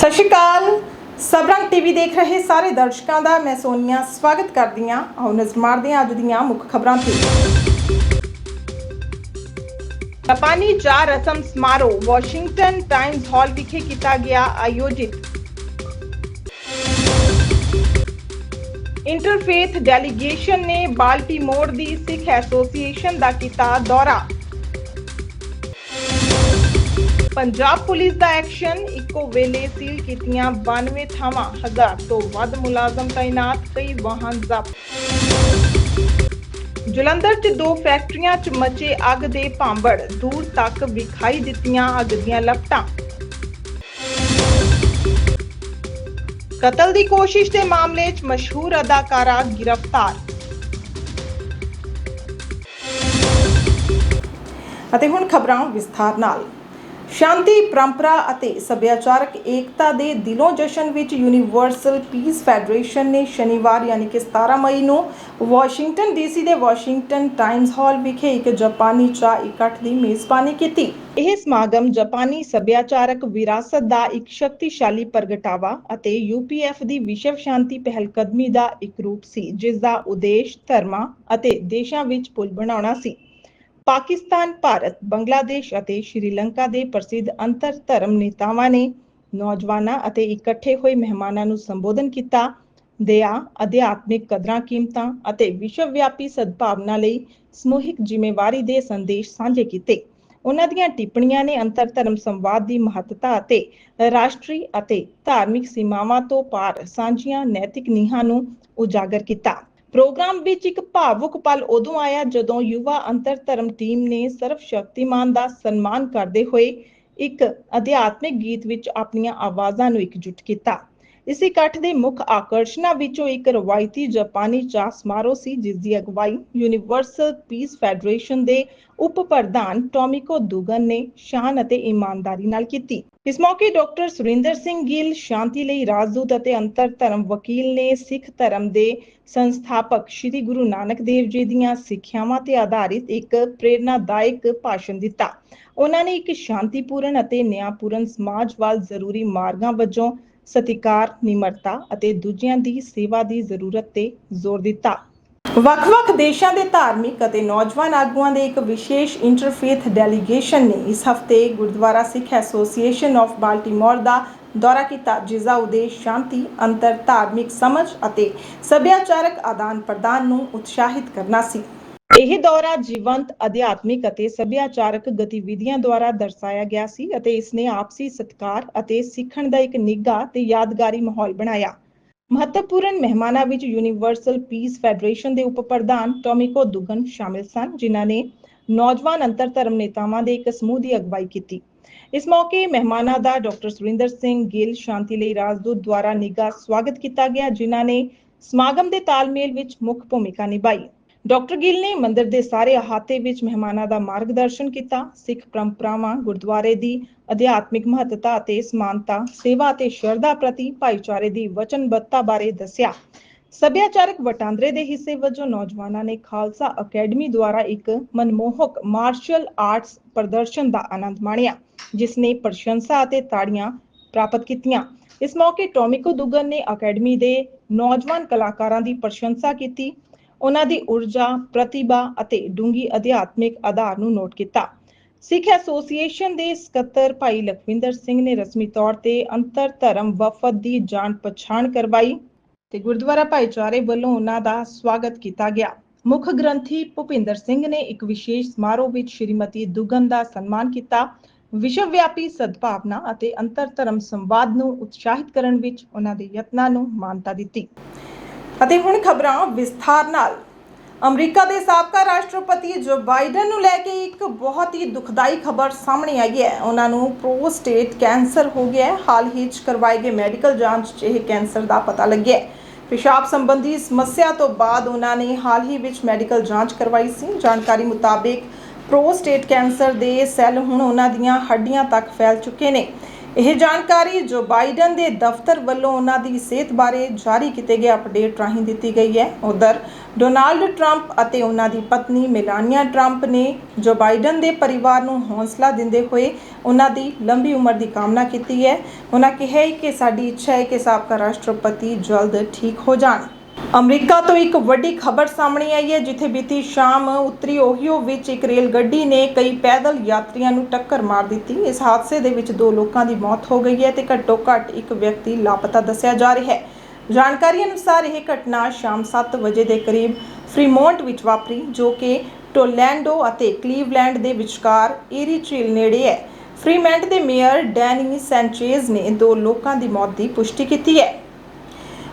ਸਤਿ ਸ਼੍ਰੀ ਅਕਾਲ। ਸਬਰੰਗ ਟੀਵੀ ਦੇਖ ਰਹੇ ਸਾਰੇ ਦਰਸ਼ਕਾਂ ਦਾ ਮੈਂ ਸੋਨੀਆ ਸਵਾਗਤ ਕਰਦੀ ਹਾਂ। ਆਓ ਨਜ਼ਰ ਮਾਰਦੇ ਹਾਂ ਅੱਜ ਦੀਆਂ ਮੁੱਖ ਖਬਰਾਂ ਤੇ। ਜਾਪਾਨੀ ਚਾਰ ਰਸਮ ਸਮਾਰੋਹ ਵਾਸ਼ਿੰਗਟਨ ਟਾਈਮਜ਼ ਹਾਲ ਵਿਖੇ ਕੀਤਾ ਗਿਆ ਆਯੋਜਿਤ। ਇੰਟਰਫੇਥ ਡੈਲੀਗੇਸ਼ਨ ਨੇ ਬਾਲਟੀਮੋਰ ਦੀ ਸਿੱਖ ਐਸੋਸੀਏਸ਼ਨ ਦਾ ਕੀਤਾ ਦੌਰਾ। ਪੰਜਾਬ ਪੁਲਿਸ ਦਾ ਐਕਸ਼ਨ ਇੱਕੋ ਵੇਲੇ ਸੀਲ ਕੀਤੀਆਂ 92 ਥਾਵਾਂ। ਹਜ਼ਾਰ ਤੋਂ ਵੱਧ ਮੁਲਾਜ਼ਮ ਤਾਇਨਾਤ, ਕਈ ਵਾਹਨ ਜ਼ਬਤ। ਜਲੰਧਰ 'ਚ ਦੋ ਫੈਕਟਰੀਆਂ 'ਚ ਮਚੇ ਅੱਗ ਦੇ ਭਾਂਬੜ। ਦੂਰ ਤੱਕ ਵਿਖਾਈ ਦਿੱਤੀਆਂ ਅੱਗ ਦੀਆਂ ਲਪਟਾਂ। ਕਤਲ ਦੀ ਕੋਸ਼ਿਸ਼ ਦੇ ਮਾਮਲੇ 'ਚ ਮਸ਼ਹੂਰ ਅਦਾਕਾਰਾ ਗ੍ਰਿਫਤਾਰ। ਅਤੇ ਹੁਣ ਖਬਰਾਂ ਵਿਸਥਾਰ ਨਾਲ। ਸ਼ਾਂਤੀ, ਪਰੰਪਰਾ ਅਤੇ ਸੱਭਿਆਚਾਰਕ ਏਕਤਾ ਦੇ ਦਿਲੋਂ ਜਸ਼ਨ ਵਿੱਚ ਯੂਨੀਵਰਸਲ ਪੀਸ ਫੈਡਰੇਸ਼ਨ ਨੇ ਸ਼ਨੀਵਾਰ ਯਾਨੀ ਕਿ 17 ਮਈ ਨੂੰ ਵਾਸ਼ਿੰਗਟਨ ਡੀਸੀ ਦੇ ਵਾਸ਼ਿੰਗਟਨ ਟਾਈਮਜ਼ ਹਾਲ ਵਿਖੇ ਇੱਕ ਜਾਪਾਨੀ ਚਾਹ ਇਕੱਠ ਦੀ ਮੇਜ਼ਬਾਨੀ ਕੀਤੀ। ਇਹ ਸਮਾਗਮ ਜਾਪਾਨੀ ਸੱਭਿਆਚਾਰਕ ਵਿਰਾਸਤ ਦਾ ਇੱਕ ਸ਼ਕਤੀਸ਼ਾਲੀ ਪ੍ਰਗਟਾਵਾ ਅਤੇ ਯੂਪੀਐਫ ਦੀ ਵਿਸ਼ਵ ਸ਼ਾਂਤੀ ਪਹਿਲਕਦਮੀ ਦਾ ਇੱਕ ਰੂਪ ਸੀ ਜਿਸ ਦਾ ਉਦੇਸ਼ ਧਰਮਾਂ ਅਤੇ ਦੇਸ਼ਾਂ ਵਿੱਚ ਪੁਲ ਬਣਾਉਣਾ ਸੀ। ਪਾਕਿਸਤਾਨ, ਭਾਰਤ, ਬੰਗਲਾਦੇਸ਼ ਅਤੇ ਸ਼੍ਰੀਲੰਕਾ ਦੇ ਪ੍ਰਸਿੱਧ ਅੰਤਰ ਧਰਮ ਨੇਤਾਵਾਂ ਨੇ ਨੌਜਵਾਨਾਂ ਅਤੇ ਇਕੱਠੇ ਹੋਏ ਮਹਿਮਾਨਾਂ ਨੂੰ ਸੰਬੋਧਨ ਕੀਤਾ। ਦਇਆ, ਅਧਿਆਤਮਿਕ ਕਦਰਾਂ ਕੀਮਤਾਂ ਅਤੇ ਵਿਸ਼ਵ ਵਿਆਪੀ ਸਦਭਾਵਨਾ ਲਈ ਸਮੂਹਿਕ ਜ਼ਿੰਮੇਵਾਰੀ ਦੇ ਸੰਦੇਸ਼ ਸਾਂਝੇ ਕੀਤੇ। ਉਹਨਾਂ ਦੀਆਂ ਟਿੱਪਣੀਆਂ ਨੇ ਅੰਤਰ ਧਰਮ ਸੰਵਾਦ ਦੀ ਮਹੱਤਤਾ ਅਤੇ ਰਾਸ਼ਟਰੀ ਅਤੇ ਧਾਰਮਿਕ ਸੀਮਾਵਾਂ ਤੋਂ ਪਾਰ ਸਾਂਝੀਆਂ ਨੈਤਿਕ ਨੀਹਾਂ ਨੂੰ ਉਜਾਗਰ ਕੀਤਾ। ਪ੍ਰੋਗਰਾਮ ਵਿੱਚ ਇੱਕ ਭਾਵੁਕ ਪਲ ਉਦੋਂ ਆਇਆ ਜਦੋਂ ਯੁਵਾ ਅੰਤਰ ਧਰਮ ਟੀਮ ਨੇ ਸਰਵ ਸ਼ਕਤੀਮਾਨ ਦਾ ਸਨਮਾਨ ਕਰਦੇ ਹੋਏ ਇੱਕ ਅਧਿਆਤਮਿਕ ਗੀਤ ਵਿੱਚ ਆਪਣੀਆਂ ਆਵਾਜ਼ਾਂ ਨੂੰ ਇਕਜੁੱਟ ਕੀਤਾ। ਇਸ ਇਕੱਠ ਦੇ ਮੁੱਖ ਆਕਰਸ਼ਨਾਂ ਵਿੱਚੋਂ ਇੱਕ ਰਵਾਇਤੀ ਜਾਪਾਨੀ ਚਾਹ ਸਮਾਰੋਹ ਸੀ, ਜਿਸ ਦੀ ਅਗਵਾਈ ਯੂਨੀਵਰਸਲ ਪੀਸ ਫੈਡਰੇਸ਼ਨ ਦੇ ਉਪ ਪ੍ਰਧਾਨ ਟੋਮਿਕੋ ਦੁਗਨ ਨੇ ਸ਼ਾਨ ਅਤੇ ਇਮਾਨਦਾਰੀ ਨਾਲ ਕੀਤੀ। ਇਸ ਮੌਕੇ ਡਾਕਟਰ ਸੁਰਿੰਦਰ ਸਿੰਘ ਗਿੱਲ, ਸ਼ਾਂਤੀ ਲਈ ਰਾਜਦੂਤ ਅਤੇ ਅੰਤਰ ਧਰਮ ਵਕੀਲ ਨੇ ਸਿੱਖ ਧਰਮ ਦੇ ਸੰਸਥਾਪਕ ਸ੍ਰੀ ਗੁਰੂ ਨਾਨਕ ਦੇਵ ਜੀ ਦੀਆਂ ਸਿੱਖਿਆਵਾਂ ਤੇ ਆਧਾਰਿਤ ਇੱਕ ਪ੍ਰੇਰਨਾਦਾਇਕ ਭਾਸ਼ਣ ਦਿੱਤਾ। ਉਹਨਾਂ ਨੇ ਇੱਕ ਸ਼ਾਂਤੀਪੂਰਨ ਅਤੇ ਨਿਆਂਪੂਰਨ ਸਮਾਜ ਵੱਲ ਜ਼ਰੂਰੀ ਮਾਰਗਾਂ ਵਜੋਂ ਸਤਿਕਾਰ, ਨਿਮਰਤਾ ਅਤੇ ਦੂਜਿਆਂ ਦੀ ਸੇਵਾ ਦੀ ਜ਼ਰੂਰਤ ਤੇ ਜ਼ੋਰ ਦਿੱਤਾ। ਵੱਖ-ਵੱਖ ਦੇਸ਼ਾਂ ਦੇ ਧਾਰਮਿਕ ਅਤੇ ਨੌਜਵਾਨ ਆਗੂਆਂ ਦੇ ਇੱਕ ਵਿਸ਼ੇਸ਼ ਇੰਟਰਫੇਥ ਡੈਲੀਗੇਸ਼ਨ ਨੇ ਇਸ ਹਫ਼ਤੇ Gurdwara Sikh Association of Baltimore ਦਾ ਦੌਰਾ ਕੀਤਾ, ਜਿਸ ਦਾ ਉਦੇਸ਼ ਸ਼ਾਂਤੀ, ਅੰਤਰ ਧਾਰਮਿਕ ਸਮਝ ਅਤੇ ਸੱਭਿਆਚਾਰਕ ਆਦਾਨ-ਪ੍ਰਦਾਨ ਨੂੰ ਉਤਸ਼ਾਹਿਤ ਕਰਨਾ ਸੀ। ਇਹ ਦੌਰਾ ਜੀਵੰਤ, ਅਧਿਆਤਮਿਕ ਅਤੇ ਸੱਭਿਆਚਾਰਕ ਗਤੀਵਿਧੀਆਂ ਦੁਆਰਾ ਦਰਸਾਇਆ ਗਿਆ ਸੀ ਅਤੇ ਇਸ ਨੇ ਆਪਸੀ ਸਤਿਕਾਰ ਅਤੇ ਸਿੱਖਣ ਦਾ ਇੱਕ ਨਿੱਘਾ ਤੇ ਯਾਦਗਾਰੀ ਮਾਹੌਲ ਬਣਾਇਆ। ਮਹੱਤਵਪੂਰਨ ਮਹਿਮਾਨਾਂ ਵਿੱਚ ਯੂਨੀਵਰਸਲ ਪੀਸ ਫੈਡਰੇਸ਼ਨ ਦੇ ਉਪ ਪ੍ਰਧਾਨ ਟੋਮਿਕੋ ਦੁਗਨ ਸ਼ਾਮਿਲ ਸਨ, ਜਿਨ੍ਹਾਂ ਨੇ ਨੌਜਵਾਨ ਅੰਤਰ ਧਰਮ ਨੇਤਾਵਾਂ ਦੇ ਇੱਕ ਸਮੂਹ ਦੀ ਅਗਵਾਈ ਕੀਤੀ। ਇਸ ਮੌਕੇ ਮਹਿਮਾਨਾਂ ਦਾ ਡਾਕਟਰ ਸੁਰਿੰਦਰ ਸਿੰਘ ਗਿੱਲ ਸ਼ਾਂਤੀ ਲਈ ਰਾਜਦੂਤ ਦੁਆਰਾ ਨਿੱਘਾ ਸਵਾਗਤ ਕੀਤਾ ਗਿਆ, ਜਿਨ੍ਹਾਂ ਨੇ ਸਮਾਗਮ ਦੇ ਤਾਲਮੇਲ ਵਿੱਚ ਮੁੱਖ ਭੂਮਿਕਾ ਨਿਭਾਈ। ਡਾਕਟਰ ਗਿੱਲ ਨੇ ਮੰਦਿਰ ਦੇ ਸਾਰੇ ਅਹਾਤੇ ਵਿੱਚ ਮਹਿਮਾਨਾਂ ਦਾ ਮਾਰਗਦਰਸ਼ਨ ਕੀਤਾ। ਸਿੱਖ ਪਰੰਪਰਾਵਾਂ, ਗੁਰਦੁਆਰੇ ਦੀ ਅਧਿਆਤਮਿਕ ਮਹੱਤਤਾ ਅਤੇ ਸਮਾਨਤਾ, ਸੇਵਾ ਅਤੇ ਸ਼ਰਧਾ ਪ੍ਰਤੀ ਭਾਈਚਾਰੇ ਦੀ ਵਚਨਬੱਧਤਾ ਬਾਰੇ ਦੱਸਿਆ। ਸੱਭਿਆਚਾਰਕ ਵਟਾਂਦਰੇ ਦੇ ਹਿੱਸੇ ਵਜੋਂ ਨੌਜਵਾਨਾਂ ਨੇ ਖਾਲਸਾ ਅਕੈਡਮੀ ਦੁਆਰਾ ਇੱਕ ਮਨਮੋਹਕ ਮਾਰਸ਼ਲ ਆਰਟਸ ਪ੍ਰਦਰਸ਼ਨ ਦਾ ਆਨੰਦ ਮਾਣਿਆ, ਜਿਸ ਨੇ ਪ੍ਰਸ਼ੰਸਾ ਅਤੇ ਤਾੜੀਆਂ ਪ੍ਰਾਪਤ ਕੀਤੀਆਂ। ਇਸ ਮੌਕੇ ਟੋਮਿਕੋ ਦੁਗਨ ਨੇ ਅਕੈਡਮੀ ਦੇ ਨੌਜਵਾਨ ਕਲਾਕਾਰਾਂ ਦੀ ਪ੍ਰਸ਼ੰਸਾ ਕੀਤੀ। ਉਹਨਾਂ ਦੀ ਊਰਜਾ, ਪ੍ਰਤਿਭਾ ਅਤੇ ਡੂੰਗੀ ਅਧਿਆਤਮਿਕ ਆਧਾਰ ਨੂੰ ਨੋਟ ਕੀਤਾ। ਸਿੱਖ ਐਸੋਸੀਏਸ਼ਨ ਦੇ ਸਕੱਤਰ ਭਾਈ ਲਖਵਿੰਦਰ ਸਿੰਘ ਨੇ ਰਸਮੀ ਤੌਰ ਤੇ ਅੰਤਰ ਧਰਮ ਵਫਦ ਦੀ ਜਾਣ ਪਛਾਣ ਕਰਵਾਈ ਤੇ ਗੁਰਦੁਆਰਾ ਭਾਈਚਾਰੇ ਵੱਲੋਂ ਉਹਨਾਂ ਦਾ ਸਵਾਗਤ ਕੀਤਾ ਗਿਆ। ਮੁੱਖ ਗ੍ਰੰਥੀ ਭੁਪਿੰਦਰ ਸਿੰਘ ਨੇ ਇੱਕ ਵਿਸ਼ੇਸ਼ ਸਮਾਰੋਹ ਵਿੱਚ ਸ਼੍ਰੀਮਤੀ ਦੁਗਨ ਦਾ ਸਨਮਾਨ ਕੀਤਾ। ਵਿਸ਼ਵ ਵਿਆਪੀ ਸਦਭਾਵਨਾ ਅਤੇ ਅੰਤਰ ਧਰਮ ਸੰਵਾਦ ਨੂੰ ਉਤਸ਼ਾਹਿਤ ਕਰਨ ਵਿੱਚ ਉਹਨਾਂ ਦੇ ਯਤਨਾਂ ਨੂੰ ਮਾਨਤਾ ਦਿੱਤੀ। ਅਤੇ ਹੁਣ ਖਬਰਾਂ ਵਿਸਥਾਰ ਨਾਲ। ਅਮਰੀਕਾ ਦੇ ਸਾਬਕਾ ਰਾਸ਼ਟਰਪਤੀ ਜੋ ਬਾਈਡਨ ਨੂੰ ਲੈ ਕੇ ਇੱਕ ਬਹੁਤ ਹੀ ਦੁਖਦਾਈ ਖਬਰ ਸਾਹਮਣੇ ਆਈ ਹੈ। ਉਹਨਾਂ ਨੂੰ ਪ੍ਰੋਸਟੇਟ ਕੈਂਸਰ ਹੋ ਗਿਆ ਹੈ। ਹਾਲ ਹੀ 'ਚ ਕਰਵਾਏ ਗਏ ਮੈਡੀਕਲ ਜਾਂਚ 'ਚ ਇਹ ਕੈਂਸਰ ਦਾ ਪਤਾ ਲੱਗਿਆ ਹੈ। ਪਿਸ਼ਾਬ ਸੰਬੰਧੀ ਸਮੱਸਿਆ ਤੋਂ ਬਾਅਦ ਉਹਨਾਂ ਨੇ ਹਾਲ ਹੀ ਵਿੱਚ ਮੈਡੀਕਲ ਜਾਂਚ ਕਰਵਾਈ ਸੀ। ਜਾਣਕਾਰੀ ਮੁਤਾਬਿਕ ਪ੍ਰੋਸਟੇਟ ਕੈਂਸਰ ਦੇ ਸੈੱਲ ਹੁਣ ਉਹਨਾਂ ਦੀਆਂ ਹੱਡੀਆਂ ਤੱਕ ਫੈਲ ਚੁੱਕੇ ਨੇ। ਇਹ ਜਾਣਕਾਰੀ ਜੋ ਬਾਈਡਨ ਦੇ ਦਫ਼ਤਰ ਵੱਲੋਂ ਉਹਨਾਂ ਦੀ ਸਿਹਤ ਬਾਰੇ ਜਾਰੀ ਕੀਤੇ ਗਏ ਅਪਡੇਟ ਰਾਹੀਂ ਦਿੱਤੀ ਗਈ ਹੈ। ਉਧਰ ਡੋਨਾਲਡ ਟਰੰਪ ਅਤੇ ਉਹਨਾਂ ਦੀ ਪਤਨੀ ਮੇਲਾਨੀਆ ਟਰੰਪ ਨੇ ਜੋ ਬਾਈਡਨ ਦੇ ਪਰਿਵਾਰ ਨੂੰ ਹੌਸਲਾ ਦਿੰਦੇ ਹੋਏ ਉਹਨਾਂ ਦੀ ਲੰਬੀ ਉਮਰ ਦੀ ਕਾਮਨਾ ਕੀਤੀ ਹੈ। ਉਹਨਾਂ ਕਿਹਾ ਹੈ ਕਿ ਸਾਡੀ ਇੱਛਾ ਹੈ ਕਿ ਸਾਬਕਾ ਰਾਸ਼ਟਰਪਤੀ ਜਲਦ ਠੀਕ ਹੋ ਜਾਣ। ਅਮਰੀਕਾ ਤੋਂ ਇੱਕ ਵੱਡੀ ਖਬਰ ਸਾਹਮਣੇ ਆਈ ਹੈ, ਜਿੱਥੇ ਬੀਤੀ ਸ਼ਾਮ ਉੱਤਰੀ ਓਹੀਓ ਵਿੱਚ ਇੱਕ ਰੇਲ ਗੱਡੀ ਨੇ ਕਈ ਪੈਦਲ ਯਾਤਰੀਆਂ ਨੂੰ ਟੱਕਰ ਮਾਰ ਦਿੱਤੀ। ਇਸ ਹਾਦਸੇ ਦੇ ਵਿੱਚ ਦੋ ਲੋਕਾਂ ਦੀ ਮੌਤ ਹੋ ਗਈ ਹੈ ਤੇ ਘੱਟੋ ਘੱਟ ਇੱਕ ਵਿਅਕਤੀ ਲਾਪਤਾ ਦੱਸਿਆ ਜਾ ਰਿਹਾ ਹੈ। ਜਾਣਕਾਰੀ ਅਨੁਸਾਰ ਇਹ ਘਟਨਾ ਸ਼ਾਮ 7 ਵਜੇ ਦੇ ਕਰੀਬ ਫ੍ਰੀਮੌਂਟ ਵਿੱਚ ਵਾਪਰੀ, ਜੋ ਕਿ ਟੋਲੈਂਡੋ ਅਤੇ ਕਲੀਵਲੈਂਡ ਦੇ ਵਿਚਕਾਰ ਏਰੀ ਝੀਲ ਨੇੜੇ ਹੈ। ਫ੍ਰੀਮੈਂਟ ਦੇ ਮੇਅਰ ਡੈਨੀ ਸੈਂਚੇਜ਼ ਨੇ ਦੋ ਲੋਕਾਂ ਦੀ ਮੌਤ ਦੀ ਪੁਸ਼ਟੀ ਕੀਤੀ ਹੈ।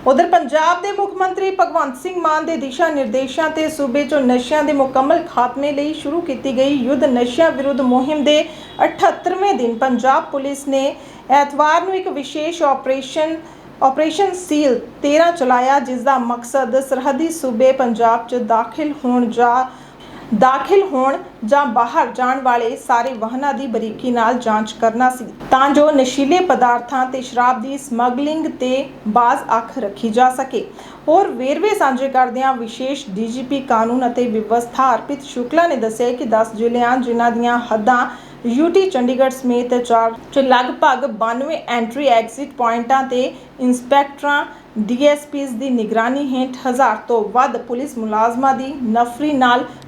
ਉਧਰ ਪੰਜਾਬ ਦੇ ਮੁੱਖ ਮੰਤਰੀ ਭਗਵੰਤ ਸਿੰਘ ਮਾਨ ਦੇ ਦਿਸ਼ਾ ਨਿਰਦੇਸ਼ਾਂ ਤੇ ਸੂਬੇ 'ਚੋਂ ਨਸ਼ਿਆਂ ਦੇ ਮੁਕੰਮਲ ਖਾਤਮੇ ਲਈ ਸ਼ੁਰੂ ਕੀਤੀ ਗਈ ਯੁੱਧ ਨਸ਼ਿਆਂ ਵਿਰੁੱਧ ਮੁਹਿੰਮ ਦੇ 78ਵੇਂ ਦਿਨ ਪੰਜਾਬ ਪੁਲਿਸ ਨੇ ਐਤਵਾਰ ਨੂੰ ਇੱਕ ਵਿਸ਼ੇਸ਼ ਆਪਰੇਸ਼ਨ ਆਪਰੇਸ਼ਨ ਸੀਲ 13 ਚਲਾਇਆ ਜਿਸ ਦਾ ਮਕਸਦ ਸਰਹੱਦੀ ਸੂਬੇ ਪੰਜਾਬ 'ਚ ਦਾਖਲ ਹੋਣ ਜਾ ਦਾਖਲ ਹੋਣ ਜਾਂ ਬਾਹਰ ਜਾਣ ਵਾਲੇ ਸਾਰੇ ਵਾਹਨਾਂ ਦੀ ਬਰੀਕੀ ਨਾਲ ਜਾਂਚ ਕਰਨਾ ਸੀ। ਤਾਂ ਜੋ ਨਸ਼ੀਲੇ ਪਦਾਰਥਾਂ ਤੇ ਸ਼ਰਾਬ ਦੀ ਸਮਗਲਿੰਗ ਤੇ ਬਾਜ਼ ਅੱਖ ਰੱਖੀ ਜਾ ਸਕੇ। ਹੋਰ ਵੇਰਵੇ ਸਾਂਝੇ ਕਰਦਿਆਂ ਵਿਸ਼ੇਸ਼ ਡੀਜੀਪੀ ਕਾਨੂੰਨ ਅਤੇ ਵਿਵਸਥਾ ਅਰਪਿਤ ਸ਼ੁਕਲਾ ਨੇ ਦੱਸਿਆ ਕਿ 10 ਜ਼ਿਲ੍ਹਿਆਂ ਜਿਨ੍ਹਾਂ ਦੀਆਂ ਹੱਦਾਂ ਯੂਟੀ ਚੰਡੀਗੜ੍ਹ ਸਮੇਤ ਚਾਰ ਚ ਲਗਭਗ 92 ਐਂਟਰੀ ਐਗਜ਼ਿਟ ਪੁਆਇੰਟਾਂ ਤੇ ਇੰਸਪੈਕਟਰਾਂ ਡੀਐਸਪੀਸ ਦੀ ਨਿਗਰਾਨੀ ਹੇਠ ਹਜ਼ਾਰ ਤੋਂ ਵੱਧ ਪੁਲਿਸ ਮੁਲਾਜ਼ਮਾਂ ਦੀ ਨਫਰੀ ਨਾਲ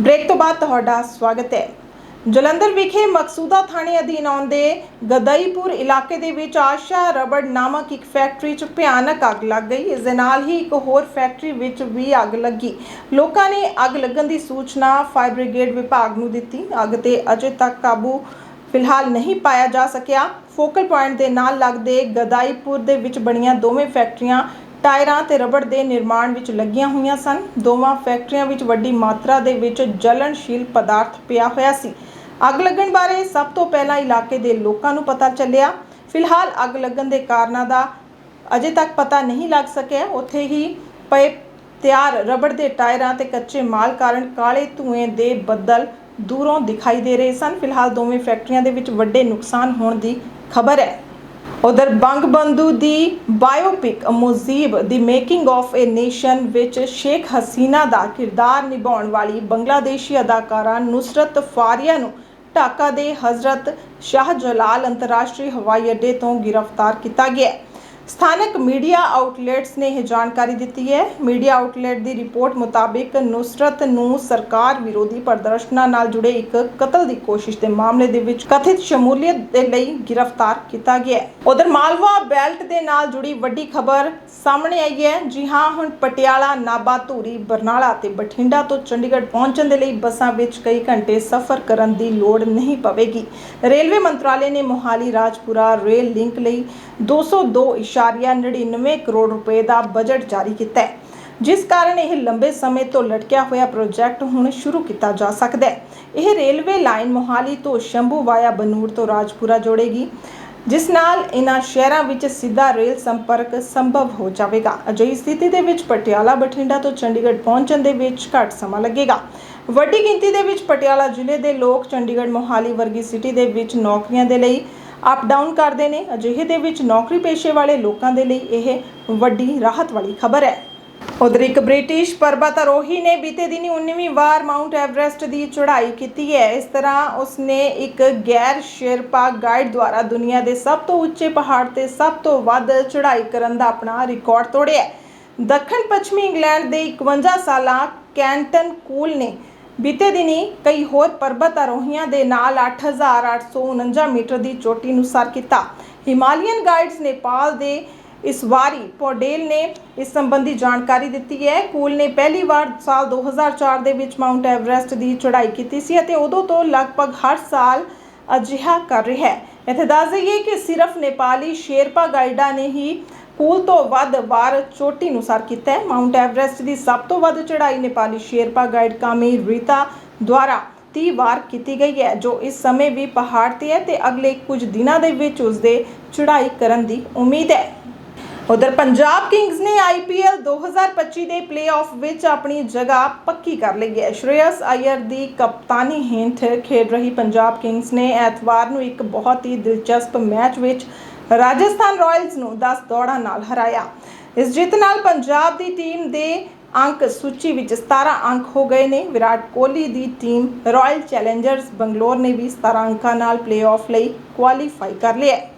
ਬ੍ਰੇਕ ਤੋਂ ਬਾਅਦ ਤੁਹਾਡਾ ਸਵਾਗਤ ਹੈ। ਜਲੰਧਰ ਵਿਖੇ ਮਕਸੂਦਾ ਥਾਣੇ ਅਧੀਨ ਆਉਂਦੇ ਗਦਈਪੁਰ ਇਲਾਕੇ ਦੇ ਵਿੱਚ ਆਸ਼ਾ ਰਬੜ ਨਾਮਕ ਇੱਕ ਫੈਕਟਰੀ 'ਚ ਭਿਆਨਕ ਅੱਗ ਲੱਗ ਗਈ। ਇਸ ਦੇ ਨਾਲ ਹੀ ਇੱਕ ਹੋਰ ਫੈਕਟਰੀ ਵਿੱਚ ਵੀ ਅੱਗ ਲੱਗੀ। ਲੋਕਾਂ ਨੇ ਅੱਗ ਲੱਗਣ ਦੀ ਸੂਚਨਾ ਫਾਇਰ ਬ੍ਰਿਗੇਡ ਵਿਭਾਗ ਨੂੰ ਦਿੱਤੀ। ਅੱਗ ਤੇ ਅਜੇ ਤੱਕ ਕਾਬੂ ਫਿਲਹਾਲ ਨਹੀਂ ਪਾਇਆ ਜਾ ਸਕਿਆ। ਫੋਕਲ ਪੁਆਇੰਟ ਦੇ ਨਾਲ ਲੱਗਦੇ ਗਦਾਈਪੁਰ ਦੇ ਵਿੱਚ ਬਣੀਆਂ ਦੋਵੇਂ ਫੈਕਟਰੀਆਂ ਟਾਇਰਾਂ ਤੇ ਰਬੜ ਦੇ ਨਿਰਮਾਣ ਵਿੱਚ ਲੱਗੀਆਂ ਹੋਈਆਂ ਸਨ। ਦੋਵਾਂ ਫੈਕਟਰੀਆਂ ਵਿੱਚ ਵੱਡੀ ਮਾਤਰਾ ਦੇ ਵਿੱਚ ਜਲਣਸ਼ੀਲ ਪਦਾਰਥ ਪਿਆ ਹੋਇਆ ਸੀ। ਅੱਗ ਲੱਗਣ ਬਾਰੇ ਸਭ ਤੋਂ ਪਹਿਲਾਂ ਇਲਾਕੇ ਦੇ ਲੋਕਾਂ ਨੂੰ ਪਤਾ ਚੱਲਿਆ। ਫਿਲਹਾਲ ਅੱਗ ਲੱਗਣ ਦੇ ਕਾਰਨਾਂ ਦਾ ਅਜੇ ਤੱਕ ਪਤਾ ਨਹੀਂ ਲੱਗ ਸਕਿਆ। ਉੱਥੇ ਹੀ ਪਏ ਤਿਆਰ ਰਬੜ ਦੇ ਟਾਇਰਾਂ ਤੇ ਕੱਚੇ ਮਾਲ ਕਾਰਨ ਕਾਲੇ ਧੂਏ ਦੇ ਬੱਦਲ ਦੂਰੋਂ ਦਿਖਾਈ ਦੇ ਰਹੇ ਸਨ। ਫਿਲਹਾਲ ਦੋਵੇਂ ਫੈਕਟਰੀਆਂ ਦੇ ਵਿੱਚ ਵੱਡੇ ਨੁਕਸਾਨ ਹੋਣ ਦੀ ਖਬਰ ਹੈ। ਉਧਰ ਬੰਗਬੰਧੂ ਦੀ ਬਾਇਓਪਿਕ ਮੁਜ਼ੀਬ ਦੀ ਮੇਕਿੰਗ ਆਫ ਏ ਨੇਸ਼ਨ ਵਿੱਚ ਸ਼ੇਖ ਹਸੀਨਾ ਦਾ ਕਿਰਦਾਰ ਨਿਭਾਉਣ ਵਾਲੀ ਬੰਗਲਾਦੇਸ਼ੀ ਅਦਾਕਾਰਾ ਨੁਸਰਤ ਫਾਰੀਆ ਨੂੰ ਢਾਕਾ ਦੇ ਹਜ਼ਰਤ ਸ਼ਾਹ ਜਲਾਲ ਅੰਤਰਰਾਸ਼ਟਰੀ ਹਵਾਈ ਅੱਡੇ ਤੋਂ ਗ੍ਰਿਫਤਾਰ ਕੀਤਾ ਗਿਆ ਹੈ। ਸਥਾਨਕ ਮੀਡੀਆ ਆਊਟਲੈਟਸ ਨੇ ਇਹ ਜਾਣਕਾਰੀ ਦਿੱਤੀ ਹੈ। ਮੀਡੀਆ ਆਊਟਲੈਟ ਦੀ ਰਿਪੋਰਟ ਮੁਤਾਬਿਕ ਨੁਸਰਤ ਨੂੰ ਸਰਕਾਰ ਵਿਰੋਧੀ ਪ੍ਰਦਰਸ਼ਨਾਂ ਨਾਲ ਜੁੜੇ ਇੱਕ ਕਤਲ ਦੀ ਕੋਸ਼ਿਸ਼ ਦੇ ਮਾਮਲੇ ਦੇ ਵਿੱਚ ਕਥਿਤ ਸ਼ਮੂਲੀਅਤ ਦੇ ਲਈ ਗ੍ਰਿਫਤਾਰ ਕੀਤਾ ਗਿਆ ਹੈ। ਉਧਰ ਮਾਲਵਾ ਬੈਲਟ ਦੇ ਨਾਲ ਜੁੜੀ ਵੱਡੀ ਖਬਰ ਸਾਹਮਣੇ ਆਈ ਹੈ। ਜੀ ਹਾਂ, ਹੁਣ ਪਟਿਆਲਾ ਨਾਬਾ ਧੂਰੀ, ਬਰਨਾਲਾ ਤੇ ਬਠਿੰਡਾ ਤੋਂ ਚੰਡੀਗੜ੍ਹ ਪਹੁੰਚਣ ਦੇ ਲਈ ਬੱਸਾਂ ਵਿੱਚ ਕਈ ਘੰਟੇ ਸਫ਼ਰ ਕਰਨ ਦੀ ਲੋੜ ਨਹੀਂ ਪਵੇਗੀ। ਰੇਲਵੇ ਮੰਤਰਾਲੇ ਨੇ ਮੋਹਾਲੀ ਰਾਜਪੁਰਾ ਰੇਲ ਲਿੰਕ ਲਈ 202.99 ਕਰੋੜ ਰੁਪਏ ਦਾ ਬਜਟ ਜਾਰੀ ਕੀਤਾ ਹੈ। ਜਿਸ ਕਾਰਨ ਇਹ ਲੰਬੇ ਸਮੇਂ ਤੋਂ ਲਟਕਿਆ ਹੋਇਆ ਪ੍ਰੋਜੈਕਟ ਹੁਣ ਸ਼ੁਰੂ ਕੀਤਾ ਜਾ ਸਕਦਾ ਹੈ। ਇਹ ਰੇਲਵੇ ਲਾਈਨ ਮੋਹਾਲੀ ਤੋਂ ਸ਼ੰਭੂ ਵਾਇਆ ਬਨੂੜ ਤੋਂ ਰਾਜਪੁਰਾ ਜੋੜੇਗੀ, ਜਿਸ ਨਾਲ ਇਹਨਾਂ ਸ਼ਹਿਰਾਂ ਵਿੱਚ ਸਿੱਧਾ ਰੇਲ ਸੰਪਰਕ ਸੰਭਵ ਹੋ ਜਾਵੇਗਾ। ਅਜਿਹੀ ਸਥਿਤੀ ਦੇ ਵਿੱਚ ਪਟਿਆਲਾ, ਬਠਿੰਡਾ ਤੋਂ ਚੰਡੀਗੜ੍ਹ ਪਹੁੰਚਣ ਦੇ ਵਿੱਚ ਘੱਟ ਸਮਾਂ ਲੱਗੇਗਾ। ਵੱਡੀ ਗਿਣਤੀ ਦੇ ਵਿੱਚ ਪਟਿਆਲਾ ਜ਼ਿਲ੍ਹੇ ਦੇ ਲੋਕ ਚੰਡੀਗੜ੍ਹ ਮੋਹਾਲੀ ਵਰਗੀ ਸਿਟੀ ਦੇ ਵਿੱਚ ਨੌਕਰੀਆਂ ਦੇ ਲਈ ਅਪ ਡਾਊਨ ਕਰਦੇ ਨੇ। ਅਜਿਹੇ ਦੇ ਵਿੱਚ ਨੌਕਰੀ ਪੇਸ਼ੇ ਵਾਲੇ ਲੋਕਾਂ ਦੇ ਲਈ ਇਹ ਵੱਡੀ ਰਾਹਤ ਵਾਲੀ ਖਬਰ ਹੈ। ਉਧਰ ਇੱਕ ਬ੍ਰਿਟਿਸ਼ ਪਰਬਤਾਰੋਹੀ ਨੇ ਬੀਤੇ ਦਿਨੀ 19ਵੀਂ ਵਾਰ ਮਾਉਂਟ ਐਵਰੈਸਟ ਦੀ ਚੜ੍ਹਾਈ ਕੀਤੀ ਹੈ। ਇਸ ਤਰ੍ਹਾਂ ਉਸਨੇ ਇੱਕ ਗੈਰ ਸ਼ੇਰਪਾ ਗਾਈਡ ਦੁਆਰਾ ਦੁਨੀਆ ਦੇ ਸਭ ਤੋਂ ਉੱਚੇ ਪਹਾੜ ਤੇ ਸਭ ਤੋਂ ਵੱਧ ਚੜ੍ਹਾਈ ਕਰਨ ਦਾ ਆਪਣਾ ਰਿਕਾਰਡ ਤੋੜਿਆ ਦੱਖਣ ਪੱਛਮੀ ਇੰਗਲੈਂਡ ਦੇ 51 ਸਾਲਾ ਕੈਂਟਨ ਕੂਲ ਨੇ ਬੀਤੇ ਦਿਨੀ ਕਈ ਹੋਰ ਪਰਬਤ ਆਰੋਹੀਆਂ ਦੇ ਨਾਲ 8849 ਮੀਟਰ ਦੀ ਚੋਟੀ ਨੂੰ ਸਰ ਕੀਤਾ। ਹਿਮਾਲੀਅਨ ਗਾਈਡਸ ਨੇਪਾਲ ਦੇ ਇਸ ਵਾਰੀ ਪੋਡੇਲ ਨੇ ਇਸ ਸੰਬੰਧੀ ਜਾਣਕਾਰੀ ਦਿੱਤੀ ਹੈ। ਕੂਲ ਨੇ ਪਹਿਲੀ ਵਾਰ ਸਾਲ 2004 ਦੇ ਵਿੱਚ ਮਾਊਂਟ ਐਵਰੈਸਟ ਦੀ ਚੜ੍ਹਾਈ ਕੀਤੀ ਸੀ ਅਤੇ ਉਦੋਂ ਤੋਂ ਲਗਭਗ ਹਰ ਸਾਲ ਅਜਿਹਾ ਕਰ ਰਿਹਾ ਹੈ। ਇੱਥੇ ਦੱਸ ਦਈਏ ਕਿ ਸਿਰਫ ਨੇਪਾਲੀ ਸ਼ੇਰਪਾ ਗਾਈਡਾਂ ਨੇ ਹੀ ਕੂਲ ਤੋਂ ਵੱਧ ਵਾਰ ਚੋਟੀ ਨੂੰ ਸਰ ਕੀਤਾ ਹੈ। ਮਾਊਂਟ ਐਵਰੈਸਟ ਦੀ ਸਭ ਤੋਂ ਵੱਧ ਚੜ੍ਹਾਈ ਨੇਪਾਲੀ ਸ਼ੇਰਪਾ ਗਾਈਡ ਕਾਮੀ ਰੀਤਾ ਦੁਆਰਾ 30 ਵਾਰ ਕੀਤੀ ਗਈ ਹੈ, ਜੋ ਇਸ ਸਮੇਂ ਵੀ ਪਹਾੜ ਤੇ ਹੈ ਤੇ ਅਗਲੇ ਕੁਝ ਦਿਨਾਂ ਦੇ ਵਿੱਚ ਉਸ ਦੇ ਚੜ੍ਹਾਈ ਕਰਨ ਦੀ ਉਮੀਦ ਹੈ। ਉਧਰ ਪੰਜਾਬ ਕਿੰਗਸ ਨੇ ਆਈਪੀਐਲ 2025 ਦੇ ਪਲੇਆਫ ਵਿੱਚ ਆਪਣੀ ਜਗ੍ਹਾ ਪੱਕੀ ਕਰ ਲਈ ਹੈ। ਸ਼੍ਰੇਯਸ ਅਯਰ ਦੀ ਕਪਤਾਨੀ ਹੇਠ ਖੇਡ ਰਹੀ ਪੰਜਾਬ ਕਿੰਗਸ ਨੇ ਐਤਵਾਰ ਨੂੰ ਇੱਕ ਬਹੁਤ ਹੀ ਦਿਲਚਸਪ ਮੈਚ ਵਿੱਚ ਰਾਜਸਥਾਨ ਰਾਇਲਸ ਨੂੰ 10 ਦੌੜਾਂ ਨਾਲ ਹਰਾਇਆ। ਇਸ ਜਿੱਤ ਨਾਲ ਪੰਜਾਬ ਦੀ ਟੀਮ ਦੇ ਅੰਕ ਸੂਚੀ ਵਿੱਚ 17 ਅੰਕ ਹੋ ਗਏ ਨੇ। ਵਿਰਾਟ ਕੋਹਲੀ ਦੀ ਟੀਮ ਰਾਇਲ ਚੈਲੰਜਰਸ ਬੰਗਲੌਰ ਨੇ ਵੀ 17 ਅੰਕਾਂ ਨਾਲ ਪਲੇਆਫ ਲਈ ਕੁਆਲੀਫਾਈ ਕਰ ਲਿਆ ਹੈ।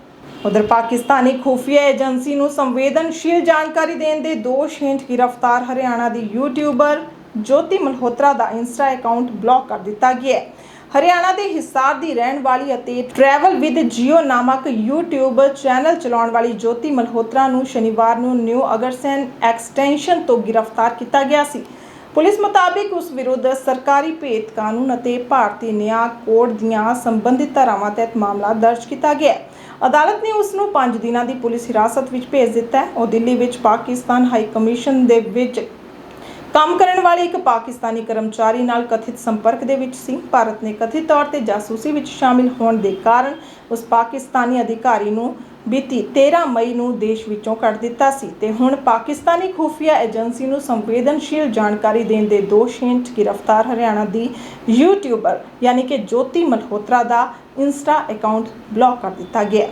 ਉਧਰ ਪਾਕਿਸਤਾਨੀ ਖੁਫੀਆ ਏਜੰਸੀ ਨੂੰ ਸੰਵੇਦਨਸ਼ੀਲ ਜਾਣਕਾਰੀ ਦੇਣ ਦੇ ਦੋਸ਼ ਹੇਠ ਗ੍ਰਿਫਤਾਰ ਹਰਿਆਣਾ ਦੀ ਯੂਟਿਊਬਰ ਜੋਤੀ ਮਲਹੋਤਰਾ ਦਾ ਇੰਸਟਾ ਅਕਾਊਂਟ ਬਲੌਕ ਕਰ ਦਿੱਤਾ ਗਿਆ ਹੈ। ਹਰਿਆਣਾ ਦੇ ਹਿਸਾਰ ਦੀ ਰਹਿਣ ਵਾਲੀ ਅਤੇ ਟਰੈਵਲ ਵਿਦ ਜੀਓ ਨਾਮਕ YouTube ਚੈਨਲ ਚਲਾਉਣ ਵਾਲੀ ਜੋਤੀ ਮਲਹੋਤਰਾ ਨੂੰ ਸ਼ਨੀਵਾਰ ਨੂੰ ਨਿਊ ਅਗਰਸੈਨ ਐਕਸਟੈਂਸ਼ਨ ਤੋਂ ਗ੍ਰਿਫਤਾਰ ਕੀਤਾ ਗਿਆ ਸੀ। ਪੁਲਿਸ ਮੁਤਾਬਿਕ ਉਸ ਵਿਰੁੱਧ ਸਰਕਾਰੀ ਭੇਤ ਕਾਨੂੰਨ ਅਤੇ ਭਾਰਤੀ ਨਿਆਂ ਕੋਡ ਦੀਆਂ ਸੰਬੰਧਿਤ ਧਾਰਾਵਾਂ ਤਹਿਤ ਮਾਮਲਾ ਦਰਜ ਕੀਤਾ ਗਿਆ ਅਦਾਲਤ ਨੇ ਉਸ ਨੂੰ 5 ਦਿਨਾਂ ਦੀ ਪੁਲਿਸ ਹਿਰਾਸਤ ਵਿੱਚ ਭੇਜ ਦਿੱਤਾ ਹੈ। ਉਹ ਦਿੱਲੀ ਵਿੱਚ ਪਾਕਿਸਤਾਨ ਹਾਈ ਕਮਿਸ਼ਨ ਦੇ ਵਿੱਚ ਕੰਮ ਕਰਨ ਵਾਲੇ ਇੱਕ ਪਾਕਿਸਤਾਨੀ ਕਰਮਚਾਰੀ ਨਾਲ ਕਥਿਤ ਸੰਪਰਕ ਦੇ ਵਿੱਚ ਸੀ। ਭਾਰਤ ਨੇ ਕਥਿਤ ਤੌਰ ਤੇ ਜਾਸੂਸੀ ਵਿੱਚ ਸ਼ਾਮਿਲ ਹੋਣ ਦੇ ਕਾਰਨ ਉਸ ਪਾਕਿਸਤਾਨੀ ਅਧਿਕਾਰੀ ਨੂੰ ਬੀਤੀ 13 ਮਈ ਨੂੰ ਦੇਸ਼ ਵਿੱਚੋਂ ਕੱਢ ਦਿੱਤਾ ਸੀ ਤੇ ਹੁਣ ਪਾਕਿਸਤਾਨੀ ਖੁਫੀਆ ਏਜੰਸੀ ਨੂੰ ਸੰਵੇਦਨਸ਼ੀਲ ਜਾਣਕਾਰੀ ਦੇਣ ਦੇ ਦੋਸ਼ ਹੇਠ ਗ੍ਰਿਫਤਾਰ ਹਰਿਆਣਾ ਦੀ ਯੂਟਿਊਬਰ ਯਾਨੀ ਕਿ ਜੋਤੀ ਮਲਹੋਤਰਾ ਦਾ ਇੰਸਟਾ ਅਕਾਊਂਟ ਬਲੌਕ ਕਰ ਦਿੱਤਾ ਗਿਆ।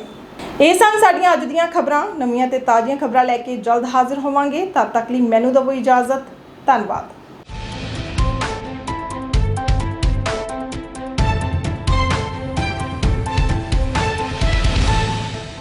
ਇਹ ਸਨ ਸਾਡੀਆਂ ਅੱਜ ਦੀਆਂ ਖਬਰਾਂ। ਨਵੀਆਂ ਤੇ ਤਾਜ਼ੀਆਂ ਖਬਰਾਂ ਲੈ ਕੇ ਜਲਦ ਹਾਜ਼ਰ ਹੋਵਾਂਗੇ। ਤਦ ਤੱਕ ਲਈ ਮੈਨੂੰ ਦਿਓ ਇਜਾਜ਼ਤ। ਧੰਨਵਾਦ।